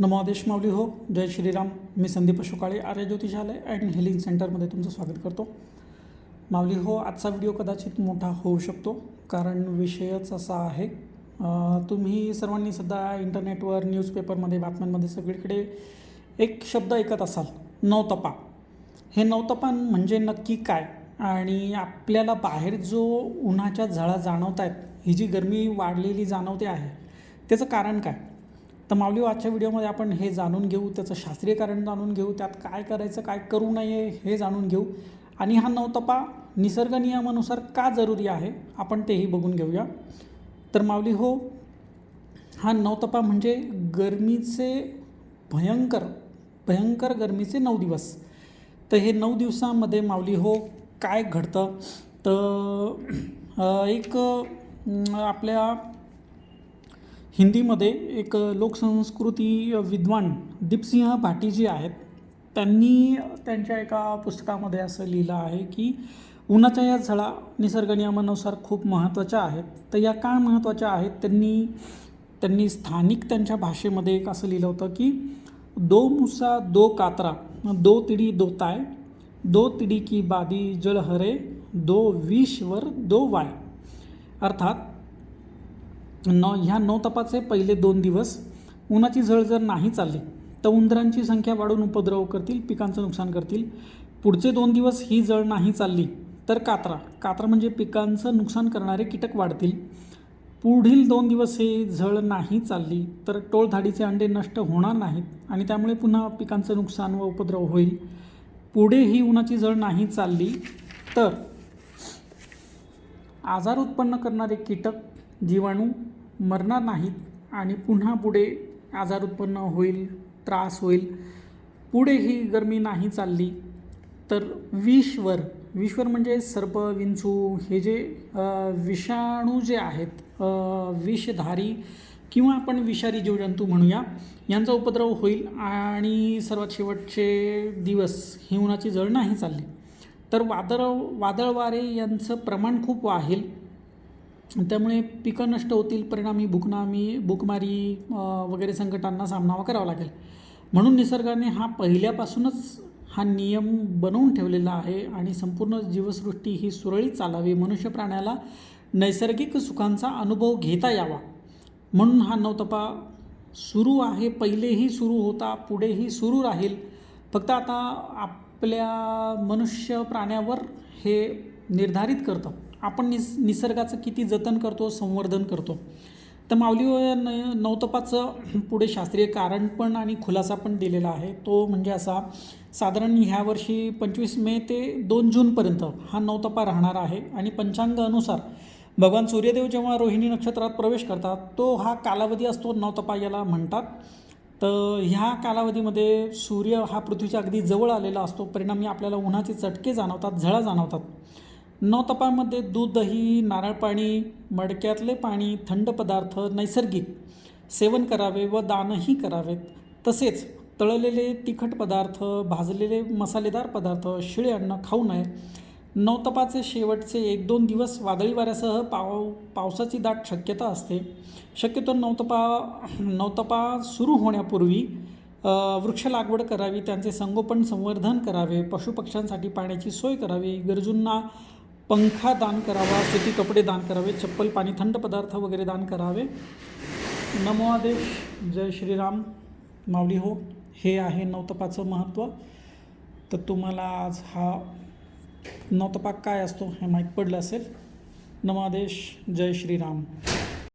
नमोदेश माऊली हो. जय श्रीराम. मी संदीप अशोकाळे आर्य ज्योतिषालय अँड हिलिंग सेंटरमध्ये तुमचं स्वागत करतो. माऊली हो आजचा व्हिडिओ कदाचित मोठा होऊ शकतो कारण विषयच असा आहे. तुम्ही सर्वांनी सध्या इंटरनेटवर न्यूजपेपरमध्ये बातम्यांमध्ये सगळीकडे एक शब्द ऐकत असाल नवतपा. हे नवतपान म्हणजे नक्की काय? आणि आपल्याला बाहेर जो उन्हाच्या झळा जाणवत आहेत ही जी गरमी वाढलेली जाणवते आहे त्याचं कारण काय? तर माऊली आजच्या व्हिडिओमध्ये आपण हे जाणून घेऊ त्याचं शास्त्रीय कारण जाणून घेऊ त्यात काय करायचं काय करू नये हे जाणून घेऊ. आणि हा नवतपा निसर्ग नियमानुसार का जरुरी आहे आपण तेही बघून घेऊया. तर माऊली हो हा नवतपा म्हणजे गरमीचे भयंकर भयंकर गरमीचे नऊ दिवस. तर हे नऊ दिवसामध्ये माऊली हो काय घडतं? तर एक आपल्या हिंदीमध्ये एक लोकसंस्कृती विद्वान दीपसिंह भाटी जी आहेत. त्यांनी त्यांच्या एका पुस्तकामध्ये असं लिहिलं आहे की उन्हाच्या या झळा निसर्ग नियमानुसार खूप महत्त्वाच्या आहेत. तर या का महत्त्वाच्या आहेत? त्यांनी त्यांनी स्थानिक त्यांच्या भाषेमध्ये एक असं लिहिलं होतं की दो मुसा दो कात्रा दो तिडी दो ताय दो तिडी की बादी जळ हरे दो विषवर दो वाय. अर्थात न ह्या नऊ तपाचे पहिले दोन दिवस उन्हाची झळ जर नाही चालली तर उंदरांची संख्या वाढून उपद्रव करतील पिकांचं नुकसान करतील. पुढचे दोन दिवस ही जळ नाही चालली तर कात्रा. कात्रा म्हणजे पिकांचं नुकसान करणारे कीटक वाढतील. पुढील दोन दिवस हे झळ नाही चालली तर टोळधाडीचे अंडे नष्ट होणार नाहीत आणि त्यामुळे पुन्हा पिकांचं नुकसान व उपद्रव होईल. पुढे ही उन्हाची झळ नाही चालली तर आजार उत्पन्न करणारे कीटक जीवाणू मरणार नाहीत आणि पुन्हा पुढे आजार उत्पन्न होईल त्रास होईल. पुढे ही गरमी नाही चालली तर विषवर विषवर म्हणजे सर्प विंचू हे जे विषाणू जे आहेत विषधारी किंवा आपण विषारी जीवजंतू म्हणूया यांचा उपद्रव होईल आणि सर्वात शेवटचे दिवस ही उन्हाची नाही चालली. तर वादळ वादळ वारे यांचं प्रमाण खूप वाढेल. त्यामुळे पिकं नष्ट होतील परिणामी भुकनामी भुकमारी वगैरे संकटांना सामनावा करावा लागेल. म्हणून निसर्गाने हा पहिल्यापासूनच हा नियम बनवून ठेवलेला आहे आणि संपूर्ण जीवसृष्टी ही सुरळीत चालावी. मनुष्य प्राण्याला नैसर्गिक सुखांचा अनुभव घेता यावा. म्हणून हा नवतपा सुरू आहे. पहिलेही सुरू होता पुढेही सुरू राहील. फक्त आता आपल्या मनुष्य प्राण्यावर हे निर्धारित करतं. आपण निस निसर्गाचं किती जतन करतो संवर्धन करतो. तर माऊली न नवतपाचं पुढे शास्त्रीय कारण पण आणि खुलासा पण दिलेला आहे. तो म्हणजे असा साधारण ह्या वर्षी पंचवीस मे ते दोन जूनपर्यंत हा नवतपा राहणार आहे आणि पंचांग अनुसार भगवान सूर्यदेव जेव्हा रोहिणी नक्षत्रात प्रवेश करतात तो हा कालावधी असतो नवतपा याला म्हणतात. तर ह्या कालावधीमध्ये सूर्य हा पृथ्वीच्या अगदी जवळ आलेला असतो. परिणामी आपल्याला उन्हाचे चटके जाणवतात झळा जाणवतात. नवतपामध्ये दूध दही नारळ पाणी मडक्यातले पाणी थंड पदार्थ नैसर्गिक सेवन करावे व दानही करावेत. तसेच तळलेले तिखट पदार्थ भाजलेले मसालेदार पदार्थ शिळे अन्न खाऊ नये. नवतपाचे शेवटचे एक दोन दिवस वादळी वाऱ्यासह पाव पावसाची दाट शक्यता असते. शक्यतो नवतपा नवतपा सुरू होण्यापूर्वी वृक्ष लागवड करावी त्यांचे संगोपन संवर्धन करावे पशुपक्ष्यांसाठी पाण्याची सोय करावी गरजूंना पंखा दान करावा सुती कपडे दान करावे चप्पल पाणी थंड पदार्थ वगैरे दान करावे. नमो आदेश. जय श्रीराम. माऊली हो हे आहे नवतपाचं महत्त्व. तर तुम्हाला आज हा नवतपाक काय असतो हे माहीत पडलं असेल. नमो आदेश. जय श्रीराम.